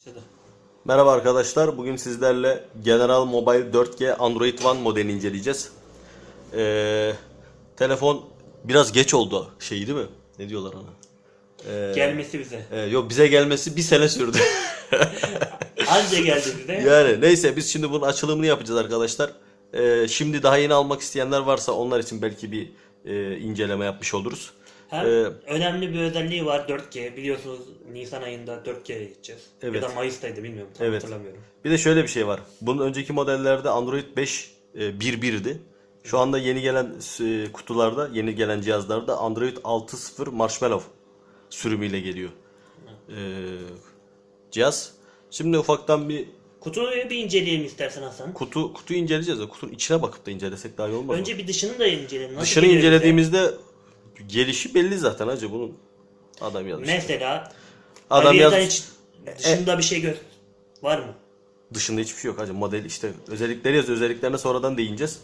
Başladı. Merhaba arkadaşlar. Bugün sizlerle General Mobile 4G Android One modelini inceleyeceğiz. Ee, telefon biraz geç oldu şeyi değil mi? Ne diyorlar ona? Ee, Gelmesi bize. e, yok bize gelmesi bir sene sürdü. Anca geldi bize. yani neyse biz şimdi bunun açılımını yapacağız arkadaşlar. Ee, şimdi daha yeni almak isteyenler varsa onlar için belki bir e, inceleme yapmış oluruz. Hem Ee, önemli bir özelliği var 4G. Biliyorsunuz Nisan ayında 4G'ye gideceğiz. Evet. Ya da Mayıs'taydı bilmiyorum. Tam Evet. hatırlamıyorum. Bir de şöyle bir şey var. Bunun önceki modellerde Android 5 e, 1.1'di. Şu anda yeni gelen e, kutularda, yeni gelen cihazlarda Android 6.0 Marshmallow sürümüyle geliyor. E, cihaz. Şimdi ufaktan bir Kutuyu bir inceleyelim istersen Hasan. kutu kutuyu inceleyeceğiz. de Kutunun içine bakıp da incelesek daha iyi olmaz mı? Önce bir dışını da inceleyelim. Nasıl Dışını incelediğimizde gelişi belli zaten hacı bunun. Adam yazmış. Mesela Adam yaz hiç dışında bir şey gör var mı? dışında hiçbir şey yok hacı. Model işte özellikleri yazıyor. Özelliklerine sonradan değineceğiz.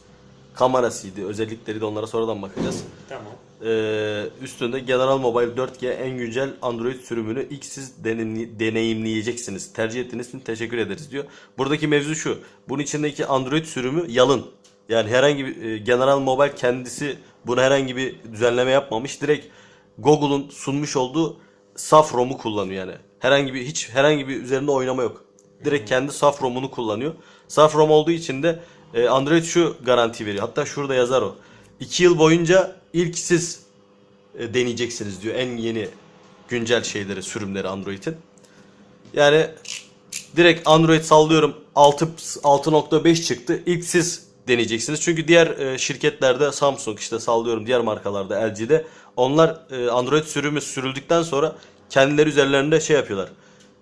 Kamerasıydı. Özellikleri de onlara sonradan bakacağız. Tamam. Ee, üstünde General Mobile 4G en güncel Android sürümünü ilk siz deneyimli- deneyimleyeceksiniz. Tercih ettiğiniz için teşekkür ederiz diyor. Buradaki mevzu şu. Bunun içindeki Android sürümü yalın. Yani herhangi bir e, General Mobile kendisi buna herhangi bir düzenleme yapmamış. Direkt Google'un sunmuş olduğu saf ROM'u kullanıyor yani. Herhangi bir hiç herhangi bir üzerinde oynama yok. Direkt kendi saf ROM'unu kullanıyor. Saf ROM olduğu için de e, Android şu garanti veriyor. Hatta şurada yazar o. 2 yıl boyunca ilk siz e, deneyeceksiniz diyor en yeni güncel şeyleri, sürümleri Android'in. Yani direkt Android sallıyorum 6 6.5 çıktı. İlk siz deneyeceksiniz. Çünkü diğer e, şirketlerde Samsung işte sallıyorum diğer markalarda LG'de onlar e, Android sürümü sürüldükten sonra kendileri üzerlerinde şey yapıyorlar.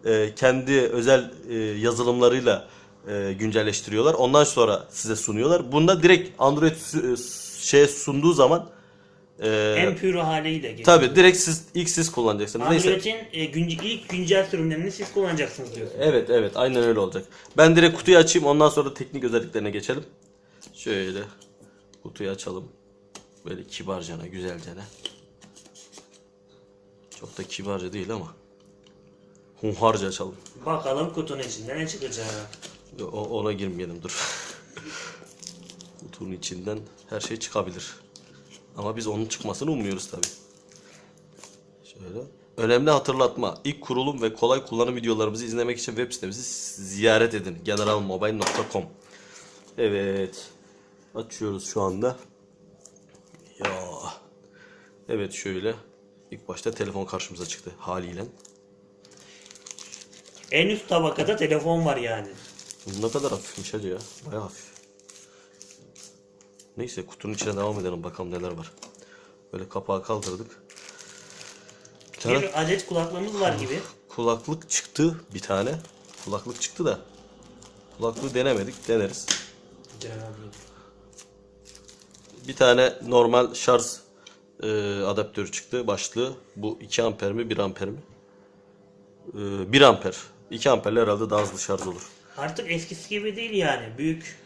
E, kendi özel e, yazılımlarıyla e, güncelleştiriyorlar. Ondan sonra size sunuyorlar. Bunda direkt Android e, şeye sunduğu zaman e, en pür haliyle geliyor. Tabi direkt siz ilk siz kullanacaksınız. Android'in e, günce- ilk güncel sürümlerini siz kullanacaksınız diyorsun. Evet evet aynen öyle olacak. Ben direkt kutuyu açayım ondan sonra teknik özelliklerine geçelim. Şöyle kutuyu açalım. Böyle kibarcana güzelcene. Çok da kibarca değil ama. Hunharca açalım. Bakalım kutunun içinden ne çıkacak. O, ona girmeyelim dur. Kutunun içinden her şey çıkabilir. Ama biz onun çıkmasını ummuyoruz tabi. Şöyle. Önemli hatırlatma. İlk kurulum ve kolay kullanım videolarımızı izlemek için web sitemizi ziyaret edin. generalmobile.com Evet. Açıyoruz şu anda. Ya. Evet şöyle. İlk başta telefon karşımıza çıktı haliyle. En üst tabakada telefon var yani. Ne kadar hafifmiş hacı ya. Baya hafif. Neyse kutunun içine devam edelim bakalım neler var. Böyle kapağı kaldırdık. Bir tane Bir adet kulaklığımız var gibi. kulaklık çıktı bir tane. Kulaklık çıktı da. Kulaklığı denemedik. Deneriz. Bir tane normal şarj e, adaptörü çıktı başlığı. Bu 2 amper mi 1 amper mi? E, 1 amper. 2 amperle herhalde daha hızlı şarj olur. Artık eskisi gibi değil yani. Büyük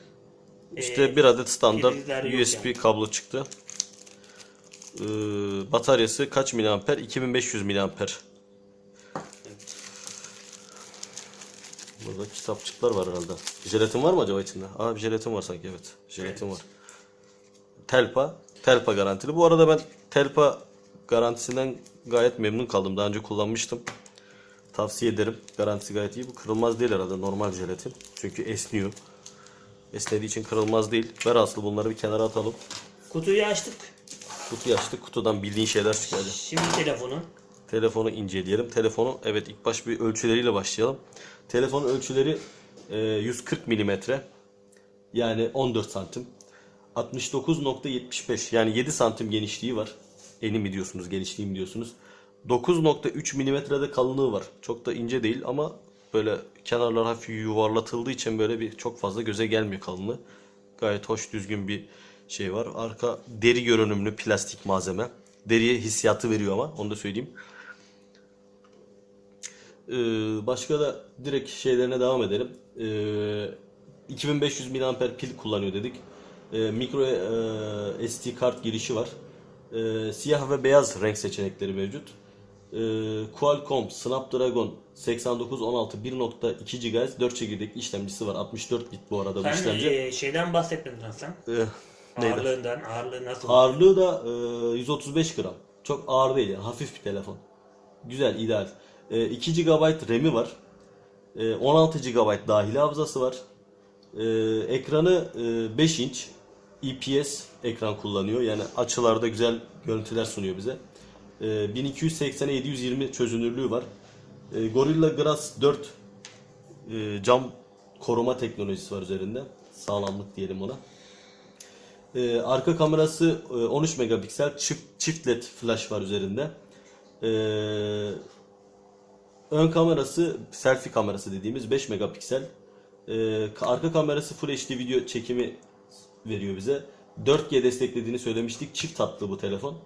İşte e, bir adet standart USB yani. kablo çıktı. Ee, bataryası kaç miliamper? 2500 miliamper. Burada kitapçıklar var herhalde. Jelatin var mı acaba içinde? Aa bir jelatin var sanki evet. Jelatin var. Telpa. Telpa garantili. Bu arada ben Telpa garantisinden gayet memnun kaldım. Daha önce kullanmıştım. Tavsiye ederim. Garantisi gayet iyi. Bu kırılmaz değil herhalde. Normal jelatin. Çünkü esniyor. Esnediği için kırılmaz değil. Ver aslı bunları bir kenara atalım. kutuyu açtık. Kutuyu açtık. Kutudan bildiğin şeyler çıkacak. Şimdi telefonu. Telefonu inceleyelim. Telefonu evet ilk baş bir ölçüleriyle başlayalım. Telefonun ölçüleri e, 140 milimetre. Yani 14 santim. 69.75 yani 7 santim genişliği var. Eni mi diyorsunuz, genişliği mi diyorsunuz? 9.3 milimetrede kalınlığı var. Çok da ince değil ama böyle kenarlar hafif yuvarlatıldığı için böyle bir çok fazla göze gelmiyor kalınlığı. Gayet hoş düzgün bir şey var. Arka deri görünümlü plastik malzeme. Deriye hissiyatı veriyor ama onu da söyleyeyim. Ee, başka da direkt şeylerine devam edelim. Ee, 2500 mAh pil kullanıyor dedik. Ee, micro e, SD kart girişi var. Ee, siyah ve beyaz renk seçenekleri mevcut. Ee, Qualcomm Snapdragon 8916 1.2 GHz 4 çekirdekli işlemcisi var. 64 bit bu arada bu Sen işlemci. e, şeyden bahsettin lan sen. Neydi? Ağırlığından, ağırlığı nasıl? Ağırlığı da e, 135 gram. Çok ağır değil yani hafif bir telefon. Güzel, ideal. E, 2 GB RAM'i var. E, 16 GB dahili hafızası var. E, ekranı e, 5 inç IPS ekran kullanıyor. Yani açılarda güzel görüntüler sunuyor bize. E, 1280'e 720 çözünürlüğü var. E, Gorilla Glass 4 e, cam koruma teknolojisi var üzerinde. Sağlamlık diyelim ona. Ee, arka kamerası e, 13 megapiksel çift, çift led flash var üzerinde. Ee, ön kamerası selfie kamerası dediğimiz 5 megapiksel. Ee, ka- arka kamerası Full HD video çekimi veriyor bize. 4G desteklediğini söylemiştik. Çift hatlı bu telefon.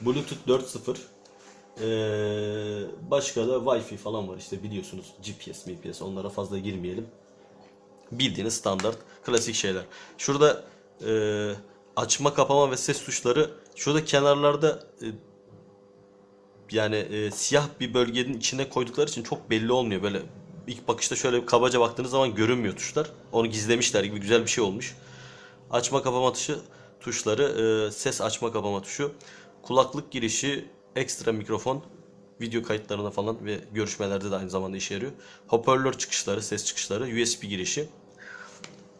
Bluetooth 4.0. Ee, başka da Wi-Fi falan var işte biliyorsunuz. GPS, GPS onlara fazla girmeyelim bildiğiniz standart klasik şeyler. Şurada e, açma kapama ve ses tuşları şurada kenarlarda e, yani e, siyah bir bölgenin içine koydukları için çok belli olmuyor. Böyle ilk bakışta şöyle bir kabaca baktığınız zaman görünmüyor tuşlar. Onu gizlemişler gibi güzel bir şey olmuş. Açma kapama tuşu tuşları, e, ses açma kapama tuşu, kulaklık girişi, ekstra mikrofon, video kayıtlarına falan ve görüşmelerde de aynı zamanda işe yarıyor. Hoparlör çıkışları, ses çıkışları, USB girişi.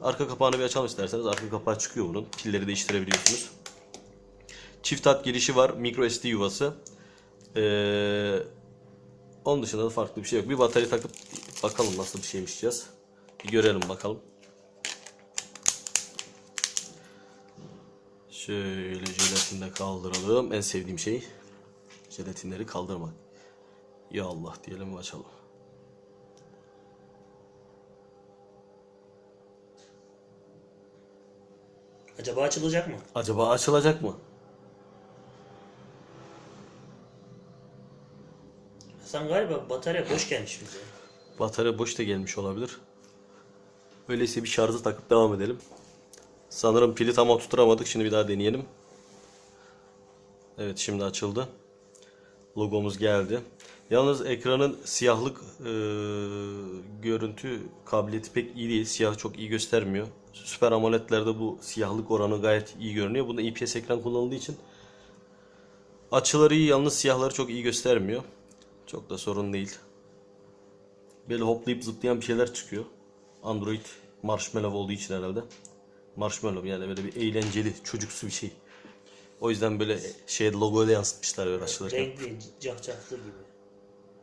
Arka kapağını bir açalım isterseniz. Arka kapağı çıkıyor bunun. Pilleri değiştirebiliyorsunuz. Çift hat girişi var. Micro SD yuvası. Ee, onun dışında da farklı bir şey yok. Bir batarya takıp bakalım nasıl bir şeymiş cihaz. Bir görelim bakalım. Şöyle jelatini de kaldıralım. En sevdiğim şey jelatinleri kaldırmak. Ya Allah diyelim ve açalım. Acaba açılacak mı? Acaba açılacak mı? Sen galiba batarya boş gelmiş bize. Batarya boş da gelmiş olabilir. Öyleyse bir şarjı takıp devam edelim. Sanırım pili tam oturtamadık. Şimdi bir daha deneyelim. Evet şimdi açıldı. Logomuz geldi. Yalnız ekranın siyahlık e, görüntü kabiliyeti pek iyi değil. Siyah çok iyi göstermiyor. Süper AMOLED'lerde bu siyahlık oranı gayet iyi görünüyor. Bunda IPS ekran kullanıldığı için açıları iyi yalnız siyahları çok iyi göstermiyor. Çok da sorun değil. Böyle hoplayıp zıplayan bir şeyler çıkıyor. Android Marshmallow olduğu için herhalde. Marshmallow yani böyle bir eğlenceli, çocuksu bir şey. O yüzden böyle şey logoyla yansıtmışlar böyle açılırken. Renkli, cahcahlı gibi.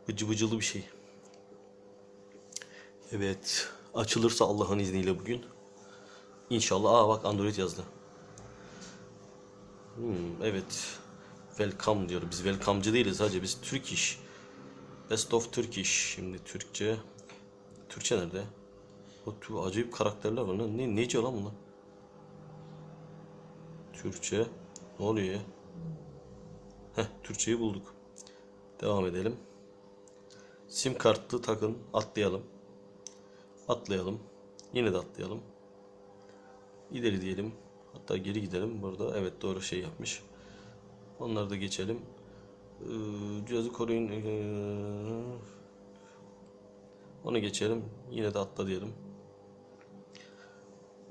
Bıcı bıcılı bir şey. Evet. Açılırsa Allah'ın izniyle bugün. İnşallah. Aa bak Android yazdı. Hmm, evet. Welcome diyor. Biz welcome'cı değiliz sadece biz Turkish. Best of Turkish. Şimdi Türkçe. Türkçe nerede? O tu acayip karakterler var. lan. Ne, nece lan bunlar? Türkçe. Ne oluyor ya? Heh, Türkçeyi bulduk. Devam edelim. Sim kartlı takın. Atlayalım. Atlayalım. Yine de atlayalım. İleri diyelim. Hatta geri gidelim. Burada evet doğru şey yapmış. Onları da geçelim. Ee, cihazı koruyun. Ee, onu geçelim. Yine de atla diyelim.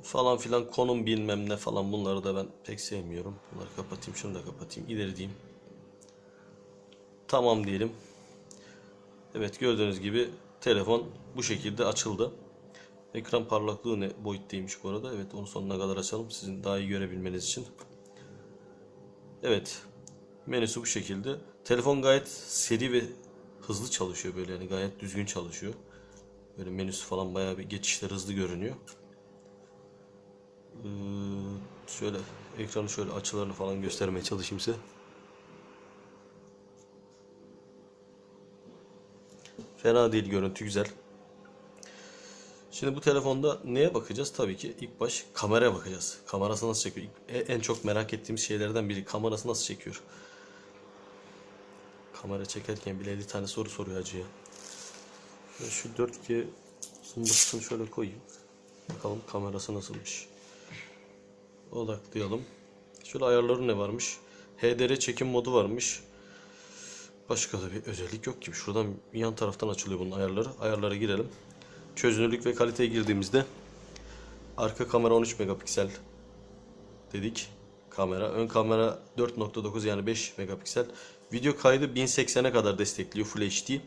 Falan filan konum bilmem ne falan bunları da ben pek sevmiyorum. Bunları kapatayım. Şunu da kapatayım. İleri diyeyim. Tamam diyelim. Evet gördüğünüz gibi telefon bu şekilde açıldı. Ekran parlaklığı ne boyuttaymış bu arada. Evet onu sonuna kadar açalım sizin daha iyi görebilmeniz için. Evet menüsü bu şekilde. Telefon gayet seri ve hızlı çalışıyor böyle yani gayet düzgün çalışıyor. Böyle menüsü falan bayağı bir geçişler hızlı görünüyor. Ee, şöyle ekranı şöyle açılarını falan göstermeye çalışayım size. Fena değil görüntü güzel. Şimdi bu telefonda neye bakacağız? Tabii ki ilk baş kameraya bakacağız. Kamerası nasıl çekiyor? E- En çok merak ettiğimiz şeylerden biri kamerası nasıl çekiyor? Kamera çekerken bile 50 tane soru soruyor acıya. Şu 4G zımbırtısını şöyle koyayım. Bakalım kamerası nasılmış. Odaklayalım. Şöyle ayarları ne varmış? HDR çekim modu varmış. Başka da bir özellik yok gibi. Şuradan yan taraftan açılıyor bunun ayarları. Ayarlara girelim. Çözünürlük ve kaliteye girdiğimizde arka kamera 13 megapiksel dedik. Kamera. Ön kamera 4.9 yani 5 megapiksel. Video kaydı 1080'e kadar destekliyor Full HD.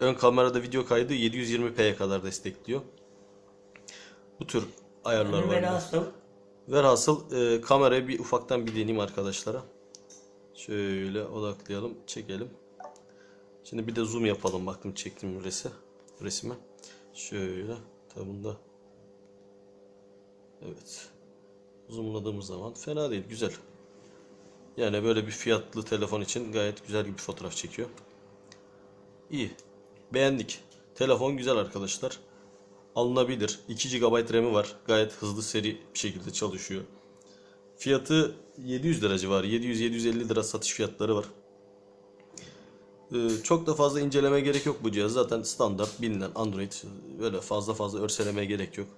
Ön kamerada video kaydı 720p'ye kadar destekliyor. Bu tür ayarlar var. Velhasıl e, kamerayı bir ufaktan bir deneyeyim arkadaşlara. Şöyle odaklayalım, çekelim. Şimdi bir de zoom yapalım. Baktım çektim resi, resime. Şöyle. Tabi bunda. Evet. Zoomladığımız zaman fena değil, güzel. Yani böyle bir fiyatlı telefon için gayet güzel bir fotoğraf çekiyor. İyi. Beğendik. Telefon güzel arkadaşlar. Alınabilir. 2 GB RAM'i var. Gayet hızlı seri bir şekilde çalışıyor. Fiyatı 700 lira civarı. 700-750 lira satış fiyatları var. Ee, çok da fazla inceleme gerek yok bu cihaz. Zaten standart bilinen Android. Böyle fazla fazla örselemeye gerek yok.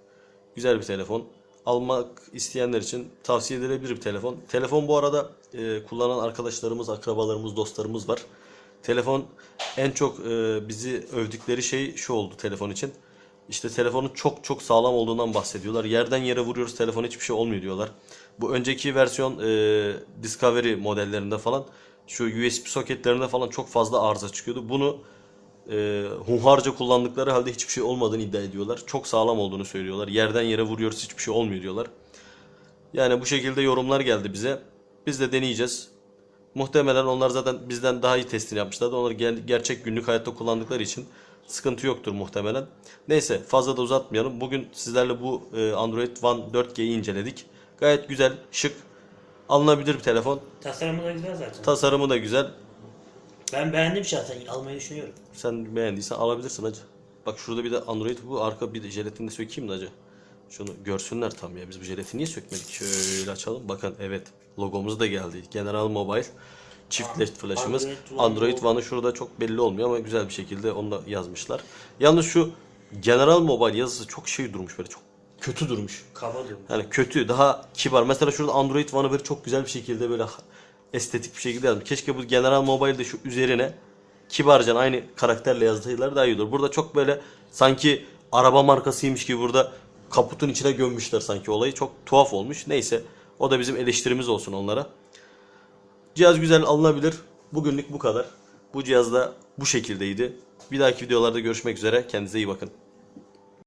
Güzel bir telefon. Almak isteyenler için tavsiye edilebilir bir telefon. Telefon bu arada e, kullanan arkadaşlarımız, akrabalarımız, dostlarımız var. Telefon en çok e, bizi övdükleri şey şu oldu telefon için. İşte telefonun çok çok sağlam olduğundan bahsediyorlar. Yerden yere vuruyoruz telefon hiçbir şey olmuyor diyorlar. Bu önceki versiyon e, Discovery modellerinde falan şu USB soketlerinde falan çok fazla arıza çıkıyordu. Bunu e, hunharca kullandıkları halde hiçbir şey olmadığını iddia ediyorlar. Çok sağlam olduğunu söylüyorlar. Yerden yere vuruyoruz hiçbir şey olmuyor diyorlar. Yani bu şekilde yorumlar geldi bize. Biz de deneyeceğiz. Muhtemelen onlar zaten bizden daha iyi testini yapmışlardı. Onlar gel- gerçek günlük hayatta kullandıkları için sıkıntı yoktur muhtemelen. Neyse fazla da uzatmayalım. Bugün sizlerle bu e, Android One 4G'yi inceledik. Gayet güzel, şık, alınabilir bir telefon. tasarımı da güzel zaten. Tasarımı da güzel. ben beğendim şahsen. Almayı düşünüyorum. Sen beğendiysen alabilirsin hacı. Bak şurada bir de Android bu arka bir de jelatini de sökeyim de hacı. Şunu görsünler tam ya. Biz bu jelatini niye sökmedik? Şöyle açalım. Bakın evet logomuz da geldi. General Mobile çift led flash'ımız. Android. One'ı şurada çok belli olmuyor ama güzel bir şekilde onu da yazmışlar. Yalnız şu General Mobile yazısı çok şey durmuş böyle çok kötü durmuş. Kaba diyorum. Yani kötü, daha kibar. Mesela şurada Android One'ı böyle çok güzel bir şekilde böyle estetik bir şekilde yazmış. Keşke bu General Mobile'de şu üzerine kibarca aynı karakterle yazsaydılar daha iyi olur. Burada çok böyle sanki araba markasıymış gibi burada kaputun içine gömmüşler sanki olayı. Çok tuhaf olmuş. Neyse o da bizim eleştirimiz olsun onlara. Cihaz güzel alınabilir. Bugünlük bu kadar. Bu cihaz da bu şekildeydi. Bir dahaki videolarda görüşmek üzere. Kendinize iyi bakın.